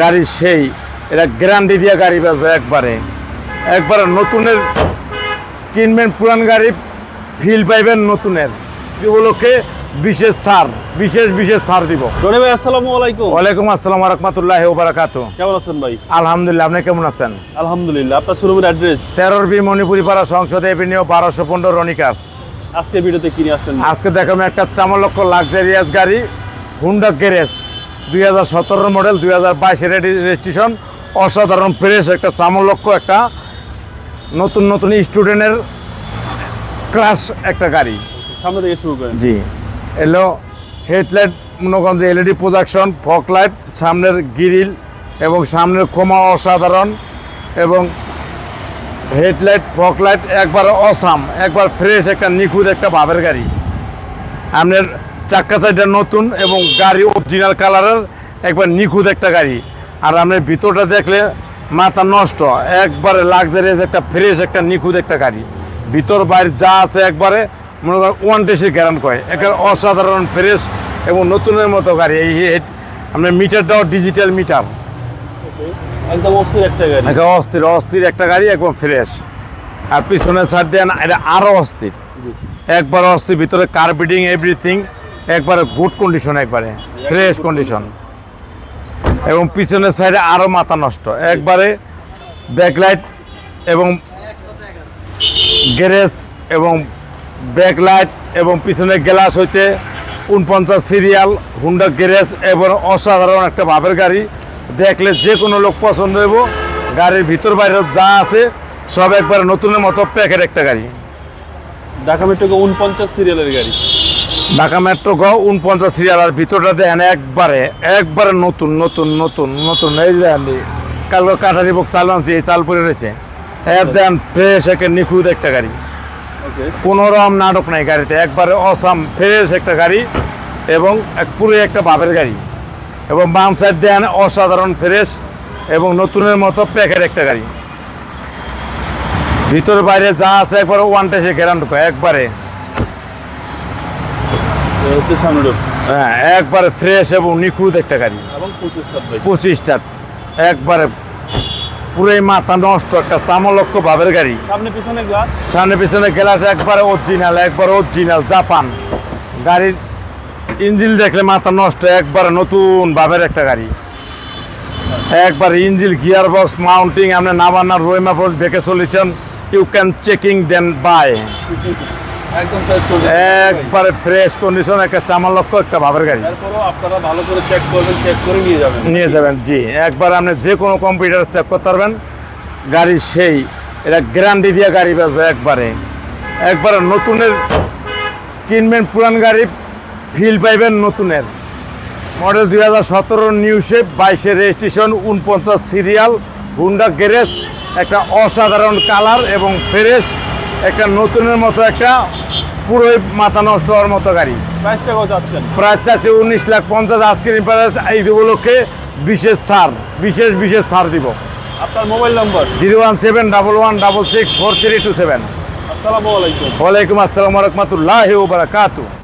গাড়ি সেই এটা গ্যারান্টি দিয়ে গাড়ি পাবে একবারে। একবারে নতুনের কিনবেন পুরান গাড়ি ফিল পাইবেন নতুনের। এগুলোকে বিশেষ ছাড় বিশেষ বিশেষ ছাড় দিব। রনি ভাই আসসালামু আলাইকুম। ওয়ালাইকুম আসসালাম রহমতুল্লাহ ওবরাকাত কেমন আছেন ভাই? আলহামদুলিল্লাহ আপনি কেমন আছেন? আলহামদুলিল্লাহ আপনার শোরুমের অ্যাড্রেস তেরোর বি মণিপুরি পাড়া সংসদে এভিনিউ বারোশো পনেরো রনিকাস আজকে ভিডিওতে কিনে আসছেন? আজকে দেখাবো একটা চামলক্ষ লাক্সারিয়াস গাড়ি হুন্ডা গ্যারেজ দুই হাজার সতেরো মডেল দুই হাজার বাইশের রেজিস্ট্রেশন অসাধারণ ফ্রেশ একটা চামলক্ষ একটা নতুন নতুন স্টুডেন্টের ক্লাস একটা গাড়ি। সামনে থেকে শুরু করেন। জি। এলো হেডলাইট মনে করেন যে এলইডি প্রোডাকশন ফক লাইট সামনের গ্রিল এবং সামনের ক্ষমা অসাধারণ এবং হেডলাইট ফক লাইট একবার অসাম একবার ফ্রেশ একটা নিখুঁত একটা ভাবের গাড়ি। আপনার চাক্কা সাইডটা নতুন এবং গাড়ি অরিজিনাল কালারের একবার নিখুঁত একটা গাড়ি। আর আপনার ভিতরটা দেখলে মাথা নষ্ট একবারে লাক্সারিয়াস একটা ফ্রেশ একটা নিখুঁত একটা গাড়ি। ভিতর বাইরে যা আছে একবারে মনে করেন ওয়ান ডেসে গ্যারান্ট করে। একের অসাধারণ ফ্রেশ এবং নতুনের মতো গাড়ি। এই হেড- আপনার মিটারটাও ডিজিটাল মিটার একদম অস্থির একটা গাড়ি। অস্থির অস্থির একটা গাড়ি একদম ফ্রেশ আর পিছনে সাইড দেন এটা আরও অস্থির। একবার অস্থির ভিতরে কার্পেটিং এভরিথিং একবারে গুড কন্ডিশন একবারে ফ্রেশ কন্ডিশন এবং পিছনের সাইডে আরও মাথা নষ্ট। একবারে ব্যাকলাইট এবং গ্যারেজ এবং ব্যাকলাইট এবং পিছনের গ্লাস হইতে উনপঞ্চাশ সিরিয়াল হুন্ডা গ্যারেজ এবং অসাধারণ একটা ভাবের গাড়ি। দেখলে যে কোনো লোক পছন্দ হইব। গাড়ির ভিতর বাইরে যা আছে, সব একবারে নতুনের মতো প্যাকেট একটা গাড়ি। ঢাকা মেট্রোকে উনপঞ্চাশ সিরিয়ালের গাড়ি। ঢাকা মেট্রো গ উনপঞ্চাশ সিরিয়াল আর ভিতরটা দেখেন একবারে একবারে নতুন নতুন নতুন নতুন। এই যে দেখেন কালকে কাঠারি বুক চাল আনছি এই চাল পরে রয়েছে। এর দেন ফ্রেশ একে নিখুঁত একটা গাড়ি। কোনো রকম নাটক নাই গাড়িতে একবারে অসাম ফ্রেশ একটা গাড়ি এবং এক পুরো একটা বাপের গাড়ি। এবং বাম সাইড দেন অসাধারণ ফ্রেশ এবং নতুনের মতো প্যাকেট একটা গাড়ি। ভিতর বাইরে যা আছে একবারে ওয়ান টেসে গ্যারান্ট একবারে। হচ্ছে সামনে হ্যাঁ একবারে ফ্রেশ এবং নিখুঁত একটা গাড়ি। এবং পঁচিশটা একবারে পুরোই মাথা নষ্ট একটা চামলক্ষ ভাবের গাড়ি। সামনে পিছনে গ্লাস সামনে পিছনে গ্লাস একবারে অরিজিনাল একবার অরিজিনাল জাপান গাড়ির ইঞ্জিল দেখলে মাথা নষ্ট একবারে নতুন ভাবের একটা গাড়ি। একবার ইঞ্জিল গিয়ার বক্স মাউন্টিং আপনি নাবান্নার রোয়েমা বেঁকে চলেছেন। You can checking then by একবারে ফ্রেশ কন্ডিশন একটা চামালক্ষ একটা ভাবের গাড়ি। আপনারা ভালো করে চেক করবেন চেক করে নিয়ে যাবেন। নিয়ে যাবেন জি। একবার আপনি যে কোনো কম্পিউটার চেক করতে পারবেন। গাড়ি সেই এটা গ্যারান্টি দিয়ে গাড়ি পাবে একবারে। একবারে নতুনের কিনবেন পুরান গাড়ি ফিল পাইবেন নতুনের। মডেল দুই হাজার সতেরো নিউ শেপ বাইশের রেজিস্ট্রেশন উনপঞ্চাশ সিরিয়াল হুন্ডা গ্যারেজ একটা অসাধারণ কালার এবং ফ্রেশ একটা নতুনের মতো একটা পুরোই মাথা নষ্ট হওয়ার মতো গাড়ি। প্রায় প্রাইস চাচ্ছে উনিশ লাখ পঞ্চাশ আজকের প্রাইস এই উপলক্ষে বিশেষ ছাড় বিশেষ বিশেষ ছাড় দিব। আপনার মোবাইল নম্বর zero one seven double one double six four three two seven. আসসালামু আলাইকুম। ওয়ালাইকুম আসসালাম রহমতুল্লাহ বারাকাতু